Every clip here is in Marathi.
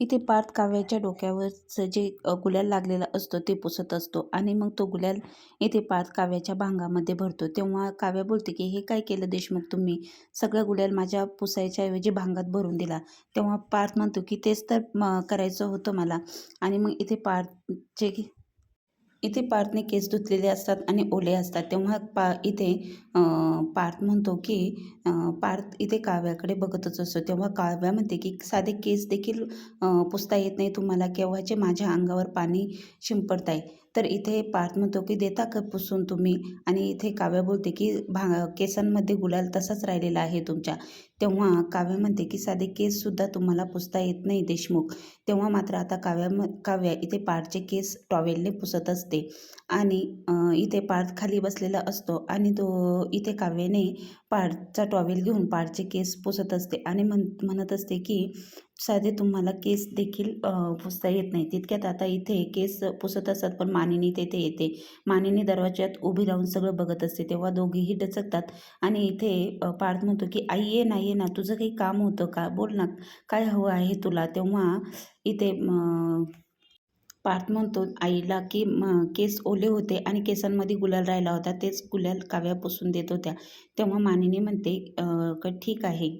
इथे पार्थ काव्याच्या डोक्यावरचं जे गुलाल लागलेला असतो ते पुसत असतो आणि मग तो गुलाल इथे पार्थ काव्याच्या भांगामध्ये भरतो. तेव्हा काव्या बोलते की हे काय केलं देशमुख तुम्ही? सगळं गुलाल माझ्या पुसायच्या ऐवजी भांगात भरून दिला. तेव्हा पार्थ म्हणतो की तेच तर म, करायचं होतं मला. आणि मग इथे पार्थचे इथे पार्थने केस धुतलेले असतात आणि ओले असतात. तेव्हा पा इथे पार्थ म्हणतो की पार्थ इथे काव्याकडे बघतच असतो. तेव्हा काव्या म्हणते की साधे केस देखील पुसता येत नाही तुम्हाला. केव्हाचे माझ्या अंगावर पाणी शिंपडताय. तर इथे पार्थ म्हणतो की देता का पुसून तुम्ही? आणि इथे काव्या बोलते की भा केसांमध्ये गुलाल तसाच राहिलेला आहे तुमच्या. तेव्हा काव्या म्हणते की साधे केससुद्धा तुम्हाला पुसता येत नाही देशमुख. तेव्हा मात्र आता काव्या म काव्या इथे पाठचे केस टॉवेलने पुसत असते. आणि इथे पार्थ खाली बसलेला असतो आणि तो इथे काव्याने पाठचा टॉवेल घेऊन पाठचे केस पुसत असते. आणि म्हण म्हणत असते की साधे तुम्हाला केस देखील पुसता येत नाही. तितक्यात आता इथे केस पुसत असतात पण मानिनी तेथे येते. मानिनी दरवाज्यात उभी राहून सगळं बघत असते. तेव्हा दोघेही डचकतात आणि इथे पार्थ म्हणतो की आई ये ना ये ना. तुझं काही काम होतं का? बोल ना. काय हवं आहे तुला? तेव्हा इथे पार्थ म्हणतो आईला की केस ओले होते आणि केसांमध्ये गुलाल राहिला होता. तेच गुलाल काव्या पुसून देत होत्या. तेव्हा मानिनी म्हणते का ठीक आहे.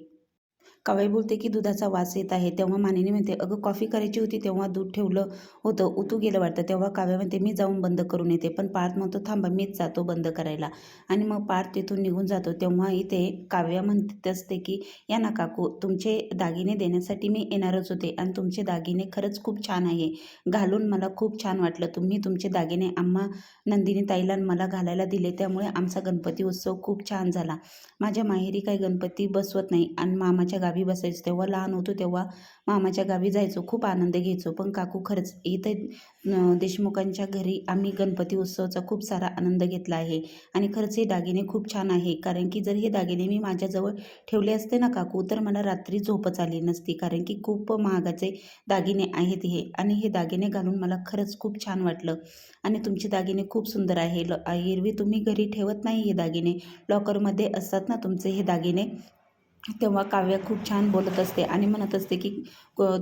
काव्या बोलते की दुधाचा वास येत आहे. तेव्हा मानिनी म्हणते अगं कॉफी करायची होती तेव्हा दूध ठेवलं होतं उतू गेलं वाटतं. तेव्हा काव्या म्हणते मी जाऊन बंद करून येते. पण पार्थ म्हणतो थांबा मीच जातो बंद करायला. आणि मग पार्थ तिथून निघून जातो. तेव्हा इथे काव्या म्हणते असते की या ना काकू तुमचे दागिने देण्यासाठी मी येणारच होते आणि तुमचे दागिने खरंच खूप छान आहे. घालून मला खूप छान वाटलं. तुम्ही तुमचे दागिने आम्हा नंदिनी ताईला मला घालायला दिले. त्यामुळे आमचा गणपती उत्सव खूप छान झाला. माझ्या माहेरी काही गणपती बसवत नाही आणि मामाच्या गावी बसायचो तेव्हा लहान होतो तेव्हा मामाच्या गावी जायचो खूप आनंद घ्यायचो. पण काकू खरंच इथे देशमुखांच्या घरी आम्ही गणपती उत्सवाचा खूप सारा आनंद घेतला आहे. आणि खरंच हे दागिने खूप छान आहे. कारण की जर हे दागिने मी माझ्याजवळ ठेवले असते ना काकू तर मला रात्री झोपच आली नसती. कारण की खूप महागाचे दागिने आहेत हे. आणि हे दागिने घालून मला खरंच खूप छान वाटलं. आणि तुमचे दागिने खूप सुंदर आहे. ल एरवी तुम्ही घरी ठेवत नाही हे दागिने. लॉकरमध्ये असतात ना तुमचे हे दागिने. तेव्हा काव्या खूप छान बोलत असते आणि म्हणत असते की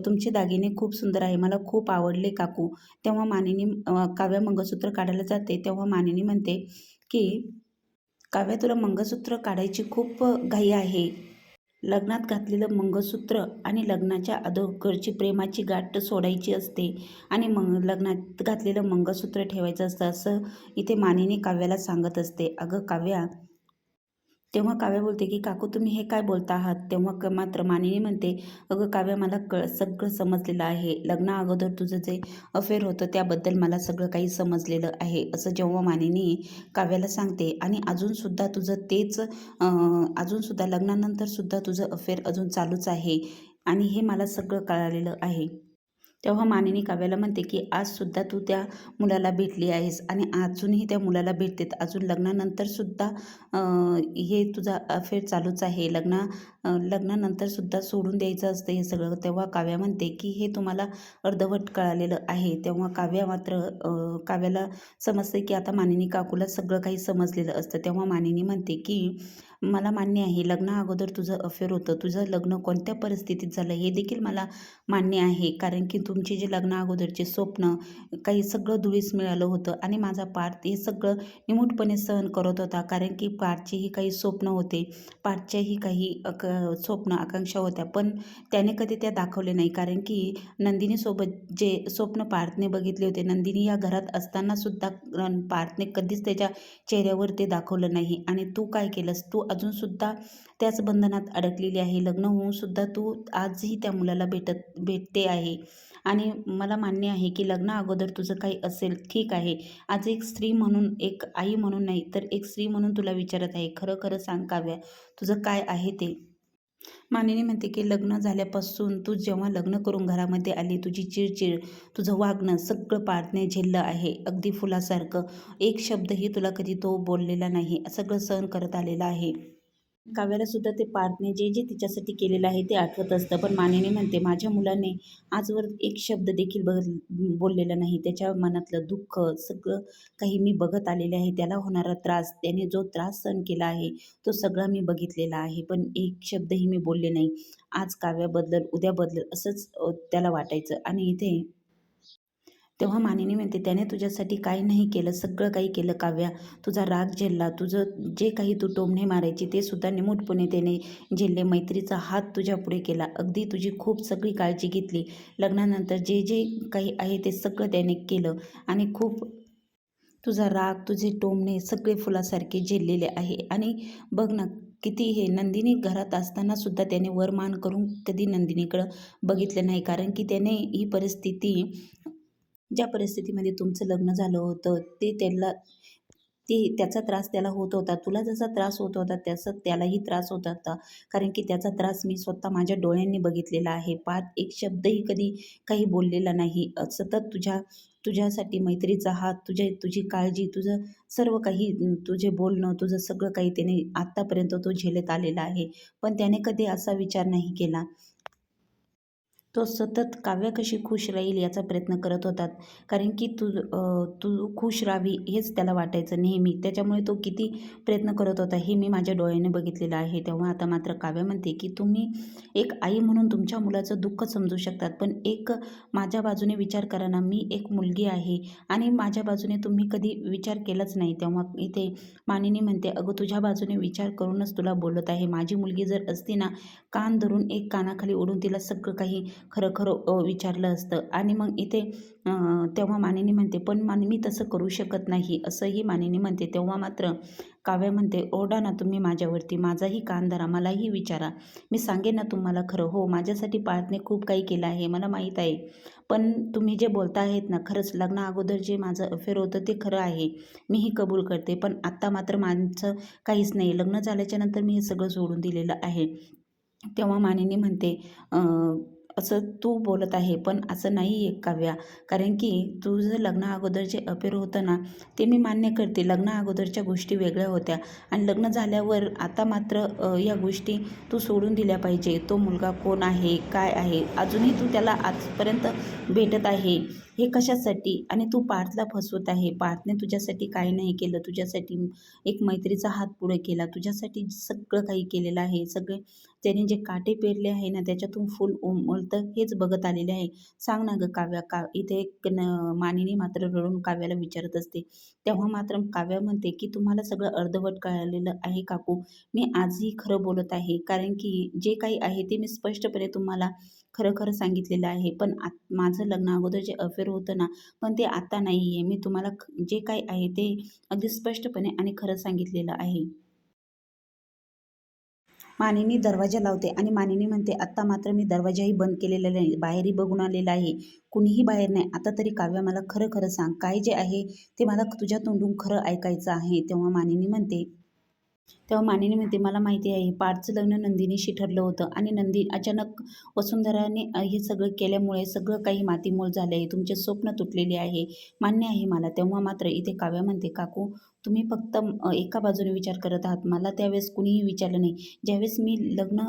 तुमचे दागिने खूप सुंदर आहे मला खूप आवडले काकू. तेव्हा मानिनी काव्य काव्या मंगळसूत्र काढायला जाते. तेव्हा मानिनी म्हणते की काव्या तुला मंगळसूत्र काढायची खूप घाई आहे. लग्नात घातलेलं मंगळसूत्र आणि लग्नाच्या अगोदरची प्रेमाची गाठ सोडायची असते आणि मग लग्नात घातलेलं मंगळसूत्र ठेवायचं असतं असं इथे मानिनी काव्याला सांगत असते. अगं काव्या तेव्हा काव्या बोलते की काकू तुम्ही हे काय बोलता आहात? तेव्हा क मात्र मानिनी म्हणते अगं काव्या मला कळ सगळं समजलेलं आहे. लग्ना अगोदर तुझं जे अफेअर होतं त्याबद्दल मला सगळं काही समजलेलं आहे असं जेव्हा मानिनी काव्याला सांगते. आणि अजूनसुद्धा तुझं तेच अजूनसुद्धा लग्नानंतरसुद्धा तुझं अफेअर अजून चालूच आहे. आणि हे मला सगळं कळालेलं आहे. तेव्हा मानिनी काव्याला म्हणते की आजसुद्धा तू त्या मुलाला भेटली आहेस आणि अजूनही त्या मुलाला भेटतेत. अजून लग्नानंतरसुद्धा हे तुझा अफेअर चालूच आहे. लग्ना लग्नानंतरसुद्धा सोडून द्यायचं असतं हे सगळं. तेव्हा काव्या म्हणते की हे तुम्हाला अर्धवट कळालेलं आहे. तेव्हा काव्या मात्र काव्याला समजते की आता मानिनी काकूला सगळं काही समजलेलं असतं. तेव्हा मानिनी म्हणते की मला मान्य आहे लग्न अगोदर तुझं अफेअर होतं. तुझं लग्न कोणत्या परिस्थितीत झालं हे देखील मला मान्य आहे. कारण की तुमचे जे लग्न अगोदरचे स्वप्न काही सगळं धुळीस मिळालं होतं आणि माझा पार्थ हे सगळं निमूटपणे सहन करत होता. कारण की पार्थचेही काही स्वप्न होते. पार्थच्याही काही स्वप्न आकांक्षा होत्या. पण त्याने कधी त्या दाखवले नाही. कारण की नंदिनीसोबत जे स्वप्न पार्थने बघितले होते नंदिनी या घरात असतानासुद्धा पार्थने कधीच त्याच्या चेहऱ्यावर ते दाखवलं नाही. आणि तू काय केलंस? तू अजूनसुद्धा त्याच बंधनात अडकलेली आहे. लग्न होऊनसुद्धा तू आजही त्या मुलाला भेटत भेटते आहे. आणि मला मान्य आहे की लग्न अगोदर तुझं काही असेल ठीक आहे. आज एक स्त्री म्हणून एक आई म्हणून नाही तर एक स्त्री म्हणून तुला विचारत आहे. खरं खरं सांग काव्या तुझं काय आहे ते? मानिनी म्हणते की लग्न झाल्यापासून तू जेव्हा लग्न करून घरामध्ये आली तुझी चिडचिड तुझं वागणं सगळं पारणे झेललं आहे. अगदी फुलासारखं. एक शब्दही तुला कधी तो बोललेला नाही. सगळं सहन करत आलेला आहे. काव्यालासुद्धा ते पार्थने जे जे तिच्यासाठी केलेलं आहे ते आठवत असतं. पण मानेने म्हणते माझ्या मुलाने आजवर एक शब्द देखील बघ बोललेला नाही. त्याच्या मनातलं दुःख सगळं काही मी बघत आलेले आहे. त्याला होणारा त्रास त्याने जो त्रास सहन केला आहे तो सगळा मी बघितलेला आहे. पण एक शब्दही मी बोलले नाही. आज काव्या बदलल उद्या बदलल असंच त्याला वाटायचं. आणि इथे तेव्हा मानिनी म्हणते त्याने तुझ्यासाठी काही नाही केलं सगळं काही केलं काव्या. तुझा राग झेलला. तुझं जे काही तू टोमणे मारायची ते सुद्धा निमूटपणे त्याने झेलले. मैत्रीचा हात तुझ्या पुढे केला. अगदी तुझी खूप सगळी काळजी घेतली. लग्नानंतर जे जे काही आहे ते सगळं त्याने केलं आणि खूप तुझा राग तुझे टोमणे सगळे फुलासारखे झेललेले आहे. आणि बघ ना किती हे नंदिनी घरात असताना सुद्धा त्याने वरमान करून कधी नंदिनीकडं बघितलं नाही. कारण की त्याने ही परिस्थिती ज्या परिस्थितीमध्ये तुमचं लग्न झालं होतं ते त्याला ते त्याचा त्रास त्याला होत होता. तुला जसा त्रास होत होता त्याचा त्यालाही त्रास होत होता. कारण की त्याचा त्रास मी स्वतः माझ्या डोळ्यांनी बघितलेला आहे. पाच एक शब्दही कधी काही बोललेला नाही. सतत तुझ्या तुझ्यासाठी मैत्रीचा हात तुझे तुझी काळजी तुझं सर्व काही तुझे बोलणं तुझं सगळं काही त्याने आत्तापर्यंत तो झेलत आलेला आहे. पण त्याने कधी असा विचार नाही केला. तो सतत काव्य कशी खुश राहील याचा प्रयत्न करत होतात. कारण की तू तू खुश राहावी हेच त्याला वाटायचं नेहमी. त्याच्यामुळे तो किती प्रयत्न करत होता हे मी माझ्या डोळ्याने बघितलेलं आहे. तेव्हा आता मात्र काव्य म्हणते की तुम्ही एक आई म्हणून तुमच्या मुलाचं दुःख समजू शकतात पण एक माझ्या बाजूने विचार करा ना मी एक मुलगी आहे आणि माझ्या बाजूने तुम्ही कधी विचार केलाच नाही. तेव्हा इथे मानिनी म्हणते अगं तुझ्या बाजूने विचार करूनच तुला बोलत आहे. माझी मुलगी जर असती ना कान धरून एक कानाखाली ओढून तिला सगळं काही खरं खरं विचारलं असतं. आणि मग इथे तेव्हा मानिनी म्हणते पण मान मी तसं करू शकत नाही. असंही मानिनी म्हणते. तेव्हा मात्र काव्या म्हणते ओरडा ना तुम्ही माझ्यावरती माझाही कान धरा मलाही विचारा. मी सांगेन ना तुम्हाला खरं. हो माझ्यासाठी पाळतने खूप काही केलं आहे मला माहीत आहे. पण तुम्ही जे बोलता आहेत ना खरंच लग्न अगोदर जे माझं अफेअर होतं ते खरं आहे. मीही कबूल करते. पण आत्ता मात्र माझं काहीच नाही. लग्न झाल्याच्यानंतर मी हे सगळं सोडून दिलेलं आहे. तेव्हा मानिनी म्हणते असं तू बोलत आहे पण असं नाही आहे काव्या. कारण की तुझं लग्ना अगोदर जे अपेर होतं ना ते मी मान्य करते. लग्ना अगोदरच्या गोष्टी वेगळ्या होत्या. आणि लग्न झाल्यावर आता मात्र या गोष्टी तू सोडून दिल्या पाहिजे. तो मुलगा कोण आहे? काय आहे? अजूनही तू त्याला आजपर्यंत भेटत आहे. हे कशासाठी? आणि तू पार्थला फसवत आहे. पार्थने तुझ्यासाठी काय नाही केलं. तुझ्यासाठी एक मैत्रीचा हात पुढे केला. तुझ्यासाठी सगळं काही केलेलं आहे. सगळे त्याने जे काटे पेरले आहे ना त्याच्यातून फुल उमलतं हेच बघत आलेले आहे. सांग ना गं काव्या का इथे एक न मानिनी मात्र रडून काव्याला विचारत असते. तेव्हा मात्र काव्या म्हणते की तुम्हाला सगळं अर्धवट कळलेलं आहे काकू. मी आजही खरं बोलत आहे. कारण की जे काही आहे ते मी स्पष्टपणे तुम्हाला खरं खरं सांगितलेलं आहे. पण आत माझं लग्न अगोदर जे अफेअर होतं ना पण ते आता नाही आहे मी तुम्हाला जे काय आहे ते अगदी स्पष्टपणे आणि खरं सांगितलेलं आहे. मानिनी दरवाजा लावते आणि मानिनी म्हणते आत्ता मात्र मी दरवाजाही बंद केलेला नाही बाहेरही बघून आलेला आहे. कुणीही बाहेर नाही. आता तरी काव्या मला खरं खरं सांग. काय जे आहे ते मला तुझ्या तोंडून खरं ऐकायचं आहे. तेव्हा मानिनी म्हणते तेव्हा मानिनी म्हणते मला माहिती आहे पार्थचं लग्न नंदिनीशी ठरलं होतं आणि नंदी अचानक वसुंधराने हे सगळं केल्यामुळे सगळं काही मातीमोल झालं आहे तुमचे स्वप्न तुटलेले आहे. मान्य आहे मला. तेव्हा मात्र इथे काव्या म्हणते काकू तुम्ही फक्त एका बाजूने विचार करत आहात. मला त्यावेळेस कुणीही विचारलं नाही. ज्यावेळेस मी लग्न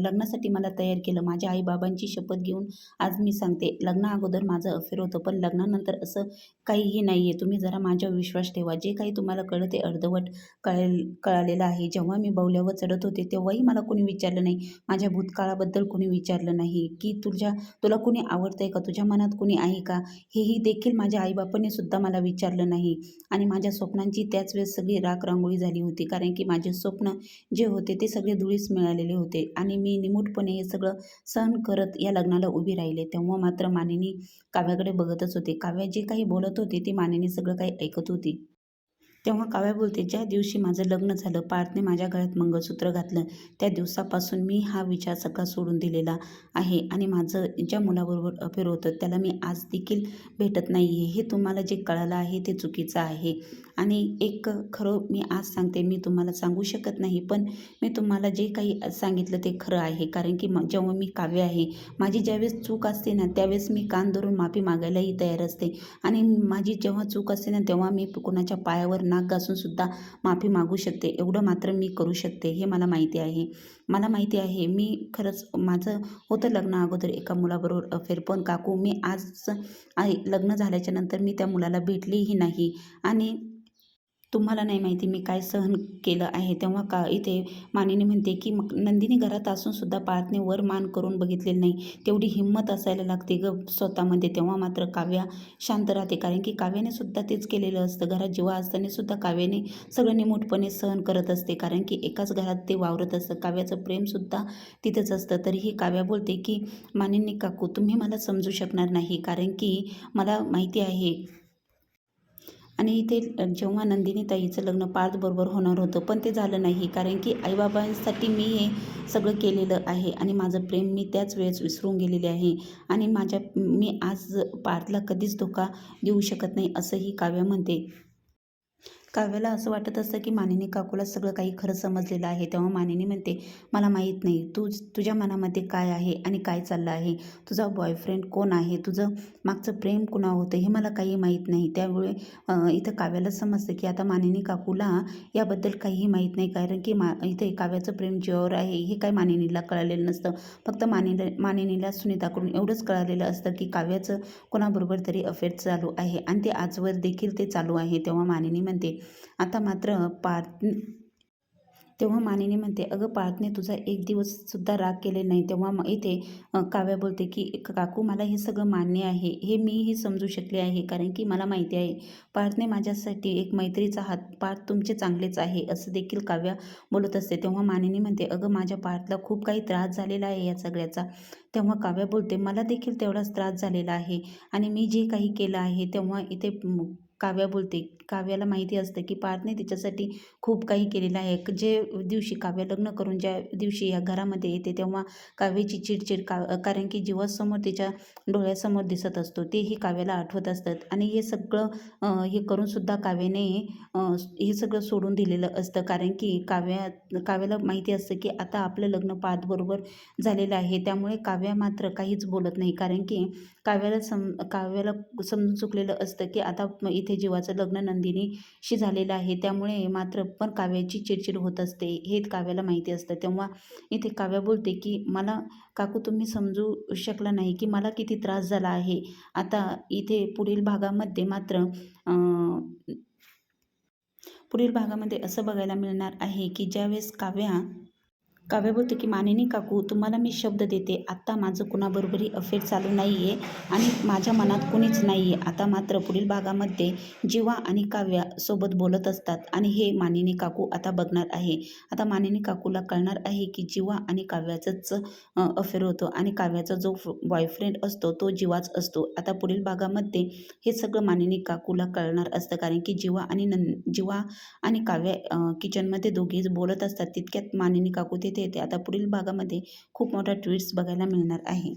लग्नासाठी मला तयार केलं माझ्या आईबाबांची शपथ घेऊन आज मी सांगते. लग्ना अगोदर माझं अफेअर होतं पण लग्नानंतर असं काहीही नाही आहे तुम्ही जरा माझ्यावर विश्वास ठेवा. जे काही तुम्हाला कळलं ते अर्धवट कळेल कळालेलं आहे. जेव्हा मी बावल्यावर चढत होते तेव्हाही मला कोणी विचारलं नाही. माझ्या भूतकाळाबद्दल कोणी विचारलं नाही. की तुझ्या तुला कोणी आवडतंय का? तुझ्या मनात कोणी आहे का? हेही देखील माझ्या आईबापाने सुद्धा मला विचारलं नाही. आणि माझ्या स्वप्नांची त्याच वेळेस सगळी राख रांगोळी झाली होती. कारण की माझे स्वप्न जे होते ते सगळे धुळीस मिळालेले होते. आणि मी निमूटपणे हे सगळं सहन करत या लग्नाला उभी राहिले. तेव्हा मात्र मानिनी काव्याकडे बघतच होते. काव्या जे काही बोलत होते ते मानिनी सगळं काही ऐकत होती. तेव्हा काव्या बोलते ज्या दिवशी माझं लग्न झालं पार्थने माझ्या गळ्यात मंगळसूत्र घातलं त्या दिवसापासून मी हा विचार सगळा सोडून दिलेला आहे आणि माझं ज्या मुलाबरोबर अफेअर होतं त्याला मी आज देखील भेटत नाही आहे हे तुम्हाला जे कळालं आहे ते चुकीचं आहे. आणि एक खरं मी आज सांगते मी तुम्हाला सांगू शकत नाही पण मी तुम्हाला जे काही सांगितलं ते खरं आहे. कारण की म- जेव्हा मी काव्य आहे माझी ज्यावेळेस चूक असते ना त्यावेळेस मी कान धरून माफी मागायलाही तयार असते. आणि माझी जेव्हा चूक असते ना तेव्हा मी कुणाच्या पायावर नाक घासूनसुद्धा माफी मागू शकते. एवढं मात्र मी करू शकते हे मला माहिती आहे. मला माहिती आहे मी खरंच माझं होतं लग्न अगोदर एका मुलाबरोबर अफेअर पण काकू मी आज आहे लग्न झाल्याच्यानंतर मी त्या मुलाला भेटलीही नाही. आणि तुम्हाला नाही माहिती मी काय सहन केलं आहे. तेव्हा का इथे मानिनी म्हणते की मग नंदिनी घरात असूनसुद्धा पाळतने वर मान करून बघितलेलं नाही. तेवढी हिंमत असायला लागते ग स्वतःमध्ये. तेव्हा मात्र काव्या शांत राहते. कारण की काव्याने सुद्धा तेच केलेलं असतं. घरात जेव्हा असताना सुद्धा काव्याने सगळं निमूटपणे सहन करत असते. कारण की एकाच घरात ते वावरत असतं. काव्याचं प्रेमसुद्धा तिथंच असतं. तरीही काव्या बोलते की मानिनी काकू तुम्ही मला समजू शकणार नाही. कारण की मला माहिती आहे आणि इथे जेव्हा नंदिनी ताईचं लग्न पार्थबरोबर होणार होतं पण ते झालं नाही. कारण की आईबाबांसाठी मी हे सगळं केलेलं आहे आणि माझं प्रेम मी त्याच वेळेस विसरून गेलेले आहे. आणि माझ्या मी आज पार्थला कधीच धोका देऊ शकत नाही असंही काव्य म्हणते. काव्याला असं वाटत असतं की मानिनी काकूला सगळं काही खरं समजलेलं आहे. तेव्हा मानिनी म्हणते मला माहीत नाही. तू तुझ्या मनामध्ये काय आहे आणि काय चाललं आहे? तुझा बॉयफ्रेंड कोण आहे? तुझं मागचं प्रेम कुणा होतं? हे मला काही माहीत नाही. त्यामुळे इथं काव्याला समजतं की आता मानिनी काकूला याबद्दल काहीही माहीत नाही. कारण की मा इथे काव्याचं प्रेम जीवावर आहे हे काय मानिनीला कळालेलं नसतं. फक्त मानिनी मानिनीला सुनीताकडून एवढंच कळालेलं असतं की काव्याचं कोणाबरोबर तरी अफेअर चालू आहे. आणि ते आजवर देखील ते चालू आहे. तेव्हा मानिनी म्हणते आता मात्र पार्थ तेव्हा मानिनी म्हणते अगं पार्थने तुझा एक दिवससुद्धा राग केले नाही. तेव्हा मग इथे काव्या बोलते की काकू मला हे सगळं मान्य आहे. हे मीही समजू शकले आहे कारण की मला माहिती आहे. पार्थने माझ्यासाठी एक मैत्रीचा हात पार्थ तुमचे चांगलेच आहे असं देखील काव्या बोलत असते. तेव्हा मानिनी म्हणते अगं माझ्या पार्थला खूप काही त्रास झालेला आहे या सगळ्याचा. तेव्हा काव्या बोलते मला देखील तेवढाच त्रास झालेला आहे आणि मी जे काही केलं आहे तेव्हा इथे काव्या बोलते. काव्याला माहिती असतं की पार्थने तिच्यासाठी खूप काही केलेलं आहे. जे दिवशी काव्य लग्न करून ज्या दिवशी या घरामध्ये येते तेव्हा काव्याची चिडचिड का कारण की जीवासमोर तिच्या डोळ्यासमोर दिसत असतो. तेही काव्याला आठवत असतात. आणि हे सगळं हे करूनसुद्धा काव्याने हे सगळं सोडून दिलेलं असतं. कारण की काव्या काव्याला माहिती असतं की आता आपलं लग्न पार्थबरोबर झालेलं आहे. त्यामुळे काव्या मात्र काहीच बोलत नाही. कारण की काव्याला सम काव्याला समजून चुकलेलं असतं की आता इथे जीवाचं लग्न नंदिनीशी झालेलं आहे. त्यामुळे मात्र पण काव्याची चिडचिड होत असते. हे काव्याला माहिती असतं. तेव्हा इथे काव्या बोलते की मला काकू तुम्ही समजू शकला नाही की मला किती त्रास झाला आहे. आता इथे पुढील भागामध्ये मात्र पुढील भागामध्ये असं बघायला मिळणार आहे की ज्यावेळेस काव्या काव्य बोलते की मानिनी काकू तुम्हाला मी शब्द देते. आत्ता माझं कुणाबरोबरही अफेअर चालू नाही आहे आणि माझ्या मनात कुणीच नाही आहे आता मात्र पुढील भागामध्ये जीवा आणि काव्या सोबत बोलत असतात आणि हे मानिनी काकू आता बघणार आहे. आता मानिनी काकूला कळणार आहे की जीवा आणि काव्याचंच अफेअर होतो आणि काव्याचा जो बॉयफ्रेंड असतो तो जीवाच असतो. आता पुढील भागामध्ये हे सगळं मानिनी काकूला कळणार असतं कारण की जीवा आणि नं जीवा आणि काव्या किचनमध्ये दोघेच बोलत असतात. तितक्यात मानिनी काकू ते येते. आता पुढील भागामध्ये खूप मोठा ट्विट्स बघायला मिळणार आहे.